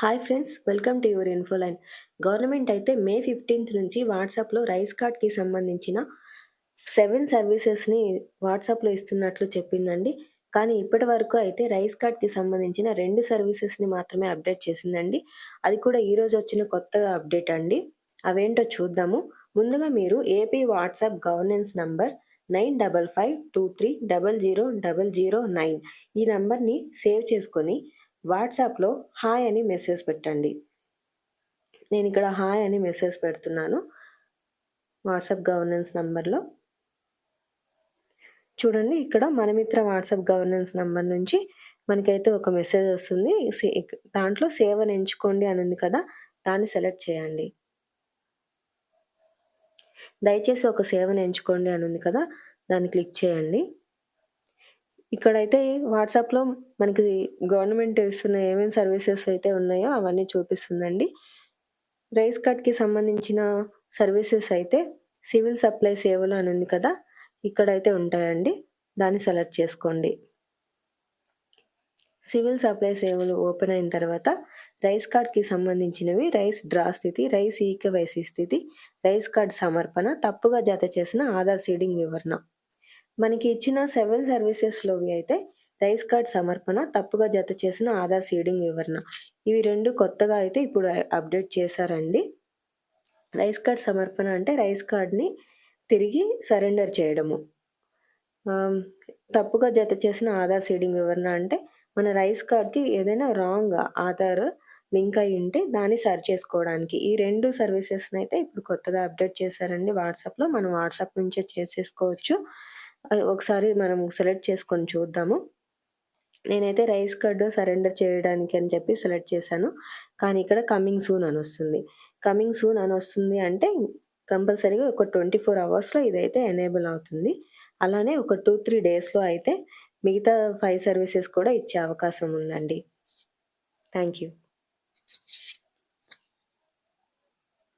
Hi friends welcome to your Infoline. Government అయితే May fifteenth నుంచి వాట్సాప్లో రైస్ కార్డ్కి సంబంధించిన సెవెన్ సర్వీసెస్ని వాట్సాప్లో ఇస్తున్నట్లు చెప్పిందండి. కానీ ఇప్పటి వరకు అయితే రైస్ కార్డ్కి సంబంధించిన రెండు సర్వీసెస్ని మాత్రమే అప్డేట్ చేసిందండి. అది కూడా ఈరోజు వచ్చిన కొత్తగా అప్డేట్ అండి. అవేంటో చూద్దాము. ముందుగా మీరు AP WhatsApp governance number nine double five two three double zero double zero nine ఈ నంబర్ని సేవ్ చేసుకొని వాట్సాప్లో హాయ్ అని మెసేజ్ పెట్టండి. నేను ఇక్కడ హాయ్ అని మెసేజ్ పెడుతున్నాను. వాట్సాప్ గవర్నెన్స్ నంబర్లో. చూడండి ఇక్కడ మనమిత్ర వాట్సాప్ గవర్నెన్స్ నంబర్ నుంచి మనకైతే ఒక మెసేజ్ వస్తుంది. దాంట్లో సేవను ఎంచుకోండి అని ఉంది కదా దాన్ని సెలెక్ట్ చేయండి. దయచేసి ఒక సేవను ఎంచుకోండి అని ఉంది కదా దాన్ని క్లిక్ చేయండి. ఇక్కడైతే వాట్సాప్లో మనకి గవర్నమెంట్ ఇస్తున్న ఏమేమి సర్వీసెస్ అయితే ఉన్నాయో అవన్నీ చూపిస్తుందండి. రైస్ కార్డ్కి సంబంధించిన సర్వీసెస్ అయితే సివిల్ సప్లై సేవలు అని ఉంది కదా ఇక్కడైతే ఉంటాయండి. దాన్ని సెలెక్ట్ చేసుకోండి. సివిల్ సప్లై సేవలు ఓపెన్ అయిన తర్వాత రైస్ కార్డ్కి సంబంధించినవి రైస్ డ్రా స్థితి రైస్ ఈకవైసీ స్థితి రైస్ కార్డ్ సమర్పణ తప్పుగా జత చేసిన ఆధార్ సీడింగ్ వివరణ. మనకి ఇచ్చిన సెవెన్ సర్వీసెస్లోవి అయితే రైస్ కార్డ్ సమర్పణ తప్పుగా జత చేసిన ఆధార్ సీడింగ్ వివరణ. ఇవి రెండు కొత్తగా అయితే ఇప్పుడు అప్డేట్ చేశారండి. రైస్ కార్డ్ సమర్పణ అంటే రైస్ కార్డ్ని తిరిగి సరెండర్ చేయడము. తప్పుగా జత చేసిన ఆధార్ సీడింగ్ వివరణ అంటే మన రైస్ కార్డ్కి ఏదైనా రాంగ్ ఆధార్ లింక్ అయి ఉంటే దాన్ని సరి చేసుకోవడానికి. ఈ రెండు సర్వీసెస్ని అయితే ఇప్పుడు కొత్తగా అప్డేట్ చేశారండి. వాట్సాప్లో మనం వాట్సాప్ నుంచే చేసేసుకోవచ్చు. ఒకసారి మనం సెలెక్ట్ చేసుకొని చూద్దాము. నేనైతే రైస్ కార్డ్ సరెండర్ చేయడానికి అని చెప్పి సెలెక్ట్ చేశాను. కానీ ఇక్కడ కమింగ్ సూన్ అని వస్తుంది. కమింగ్ సూన్ అని వస్తుంది అంటే కంపల్సరీగా ఒక ట్వంటీ ఫోర్ అవర్స్లో ఇదైతే ఎనేబుల్ అవుతుంది. అలానే ఒక టూ త్రీ డేస్లో అయితే మిగతా ఫైవ్ సర్వీసెస్ కూడా ఇచ్చే అవకాశం ఉందండి. Thank you.